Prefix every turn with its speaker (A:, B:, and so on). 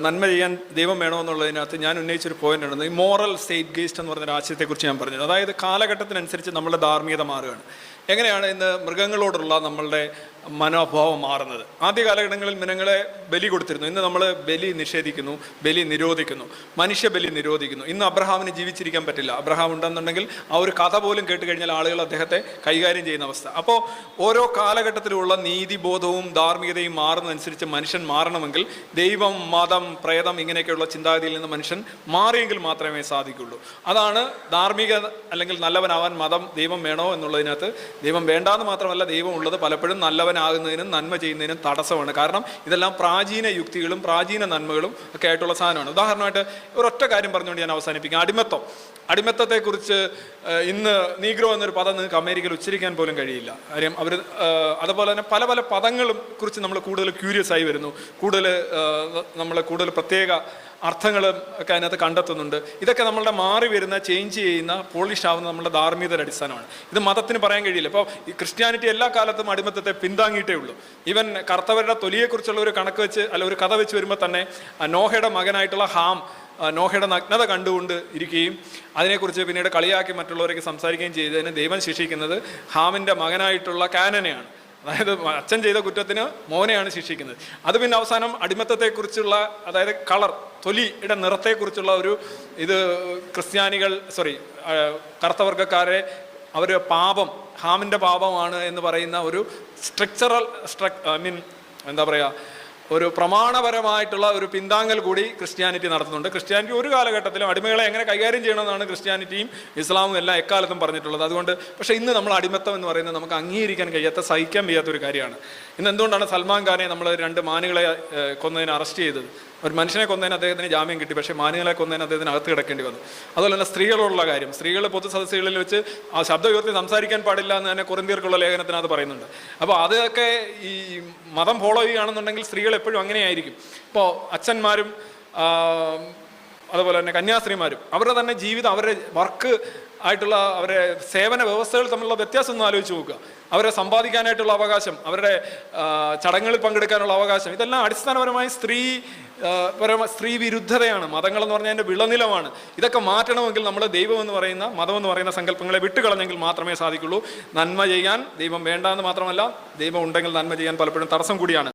A: നന്മ ചെയ്യാൻ ദൈവം വേണമെന്നുള്ളതിനകത്ത് ഞാൻ ഉന്നയിച്ചൊരു പോയിന്റ് ഉണ്ട് ഈ മോറൽ സ്റ്റേറ്റ് ഗേസ്റ്റ് എന്ന് പറഞ്ഞ ആശയത്തെക്കുറിച്ച് ഞാൻ പറഞ്ഞത്. അതായത് കാലഘട്ടത്തിനനുസരിച്ച് നമ്മുടെ ധാർമ്മികത മാറുകയാണ്. എങ്ങനെയാണ് ഇന്ന് മൃഗങ്ങളോടുള്ള നമ്മളുടെ മനോഭാവം മാറുന്നത്. ആദ്യ കാലഘട്ടങ്ങളിൽ മൃഗങ്ങളെ ബലി കൊടുത്തിരുന്നു. ഇന്ന് നമ്മൾ ബലി നിഷേധിക്കുന്നു ബലി നിരോധിക്കുന്നു മനുഷ്യ ബലി നിരോധിക്കുന്നു. ഇന്ന് അബ്രഹാമിന് ജീവിച്ചിരിക്കാൻ പറ്റില്ല. അബ്രഹാം ഉണ്ടെന്നുണ്ടെങ്കിൽ ആ ഒരു കഥ പോലും കേട്ട് കഴിഞ്ഞാൽ ആളുകൾ അദ്ദേഹത്തെ കൈകാര്യം ചെയ്യുന്ന അവസ്ഥ. അപ്പോൾ ഓരോ കാലഘട്ടത്തിലുള്ള നീതിബോധവും ധാർമ്മികതയും മാറുന്നതനുസരിച്ച് മനുഷ്യൻ മാറണമെങ്കിൽ ദൈവം മതം പ്രേതം ഇങ്ങനെയൊക്കെയുള്ള ചിന്താഗതിയിൽ നിന്ന് മനുഷ്യൻ മാറിയെങ്കിൽ മാത്രമേ സാധിക്കുള്ളൂ അതാണ് ധാർമ്മിക അല്ലെങ്കിൽ നല്ലവനാവാൻ മതം ദൈവം വേണോ എന്നുള്ളതിനകത്ത് ദൈവം വേണ്ടാന്ന് മാത്രമല്ല ദൈവം ഉള്ളത് പലപ്പോഴും നല്ലവനാകുന്നതിനും നന്മ ചെയ്യുന്നതിനും തടസ്സമാണ്. കാരണം ഇതെല്ലാം പ്രാചീന യുക്തികളും പ്രാചീന നന്മകളും ഒക്കെ ആയിട്ടുള്ള സാധനമാണ്. ഉദാഹരണമായിട്ട് ഒരൊറ്റ കാര്യം പറഞ്ഞുകൊണ്ട് ഞാൻ അവസാനിപ്പിക്കാം. അടിമത്തം. അടിമത്തത്തെക്കുറിച്ച് ഇന്ന് നീഗ്രോ എന്നൊരു പദം നിങ്ങൾക്ക് അമേരിക്കയിൽ ഉച്ചരിക്കാൻ പോലും കഴിയില്ല. കാര്യം അവർ അതുപോലെ തന്നെ പല പല പദങ്ങളും കുറിച്ച് നമ്മൾ കൂടുതൽ ക്യൂരിയസ് ആയി വരുന്നു. കൂടുതൽ നമ്മൾ കൂടുതൽ പ്രത്യേക അർത്ഥങ്ങളും ഒക്കെ അതിനകത്ത് കണ്ടെത്തുന്നുണ്ട്. ഇതൊക്കെ നമ്മളുടെ മാറി വരുന്ന ചേഞ്ച് ചെയ്യുന്ന പോളിഷ് ആവുന്ന നമ്മുടെ ധാർമ്മികതയുടെ അടിസ്ഥാനമാണ്. ഇത് മതത്തിന് പറയാൻ കഴിയില്ല. ഇപ്പോൾ ഈ ക്രിസ്ത്യാനിറ്റി എല്ലാ കാലത്തും അടിമത്തത്തെ പിന്താങ്ങിയിട്ടേ ഉള്ളൂ. ഈവൻ കർത്തവരുടെ തൊലിയെക്കുറിച്ചുള്ള ഒരു കണക്ക് വെച്ച് അല്ല ഒരു കഥ വെച്ച് വരുമ്പോൾ തന്നെ നോഹയുടെ മകനായിട്ടുള്ള ഹാം നോഹയുടെ നഗ്നത കണ്ടുകൊണ്ട് ഇരിക്കുകയും അതിനെക്കുറിച്ച് പിന്നീട് കളിയാക്കി മറ്റുള്ളവരൊക്കെ സംസാരിക്കുകയും ചെയ്തതിന് ദൈവം ശിക്ഷിക്കുന്നത് ഹാമിന്റെ മകനായിട്ടുള്ള കാനനെയാണ്. അതായത് അച്ഛൻ ചെയ്ത കുറ്റത്തിന് മോനെയാണ് ശിക്ഷിക്കുന്നത്. അത് പിന്നെ അവസാനം അടിമത്തത്തെക്കുറിച്ചുള്ള അതായത് കളർ തൊലിയുടെ നിറത്തെക്കുറിച്ചുള്ള ഒരു ഇത് ക്രിസ്ത്യാനികൾ സോറി കറുത്തവർഗക്കാരെ അവർ പാപം ഹാമിന്റെ പാപമാണ് എന്ന് പറയുന്ന ഒരു സ്ട്രക്ചറൽ സ്ട്രക് ഐ മീൻ എന്താ പറയുക ഒരു പ്രമാണപരമായിട്ടുള്ള ഒരു പിന്താങ്ങൽ കൂടി ക്രിസ്ത്യാനിറ്റി നടത്തുന്നുണ്ട്. ക്രിസ്ത്യാനിറ്റി ഒരു കാലഘട്ടത്തിലും അടിമകളെ എങ്ങനെ കൈകാര്യം ചെയ്യണമെന്നാണ് ക്രിസ്ത്യാനിറ്റിയും ഇസ്ലാമും എല്ലാം എക്കാലത്തും പറഞ്ഞിട്ടുള്ളത്. അതുകൊണ്ട് പക്ഷേ ഇന്ന് നമ്മൾ അടിമത്തം എന്ന് പറയുന്നത് നമുക്ക് അംഗീകരിക്കാൻ കഴിയാത്ത സഹിക്കാൻ വയ്യാത്ത ഒരു കാര്യമാണ്. ഇന്ന് എന്തുകൊണ്ടാണ് സൽമാൻ ഖാനെ നമ്മൾ രണ്ട് മാനുകളെ കൊന്നതിന് അറസ്റ്റ് ചെയ്തത്? ഒരു മനുഷ്യനെ കൊന്നതിന് അദ്ദേഹത്തിന് ജാമ്യം കിട്ടി പക്ഷേ മാന്യങ്ങളെ കൊന്നതിന് അദ്ദേഹത്തിന് അകത്ത് കിടക്കേണ്ടി വന്നു. അതുപോലെ തന്നെ സ്ത്രീകളോടുള്ള കാര്യം. സ്ത്രീകൾ പൊതു സദസ്സുകളിൽ വെച്ച് ആ ശബ്ദ ഉയർത്തി സംസാരിക്കാൻ പാടില്ല എന്ന് തന്നെ കുറിന്തിയർക്കുള്ള ലേഖനത്തിനകത്ത് പറയുന്നുണ്ട്. അപ്പോൾ അതൊക്കെ ഈ മതം ഫോളോ ചെയ്യുകയാണെന്നുണ്ടെങ്കിൽ സ്ത്രീകൾ എപ്പോഴും അങ്ങനെയായിരിക്കും. ഇപ്പോൾ അച്ഛന്മാരും അതുപോലെ തന്നെ കന്യാസ്ത്രീമാരും അവരുടെ തന്നെ ജീവിതം അവരുടെ വർക്ക് ആയിട്ടുള്ള അവരുടെ സേവന വ്യവസ്ഥകൾ തമ്മിലുള്ള വ്യത്യാസം ഒന്ന് ആലോചിച്ച് നോക്കുക. അവരെ സമ്പാദിക്കാനായിട്ടുള്ള അവകാശം അവരുടെ ചടങ്ങുകളിൽ പങ്കെടുക്കാനുള്ള അവകാശം ഇതെല്ലാം അടിസ്ഥാനപരമായി സ്ത്രീ പരമ സ്ത്രീ വിരുദ്ധതയാണ് മതങ്ങളെന്ന് പറഞ്ഞാൽ അതിന്റെ വിളനിലമാണ്. ഇതൊക്കെ മാറ്റണമെങ്കിൽ നമ്മൾ ദൈവം എന്ന് പറയുന്ന മതം എന്ന് പറയുന്ന സങ്കല്പങ്ങളെ വിട്ടുകളഞ്ഞെങ്കിൽ മാത്രമേ സാധിക്കുള്ളൂ. നന്മ ചെയ്യാൻ ദൈവം വേണ്ട എന്ന് മാത്രമല്ല ദൈവം ഉണ്ടെങ്കിൽ നന്മ ചെയ്യാൻ പലപ്പോഴും തടസ്സം കൂടിയാണ്.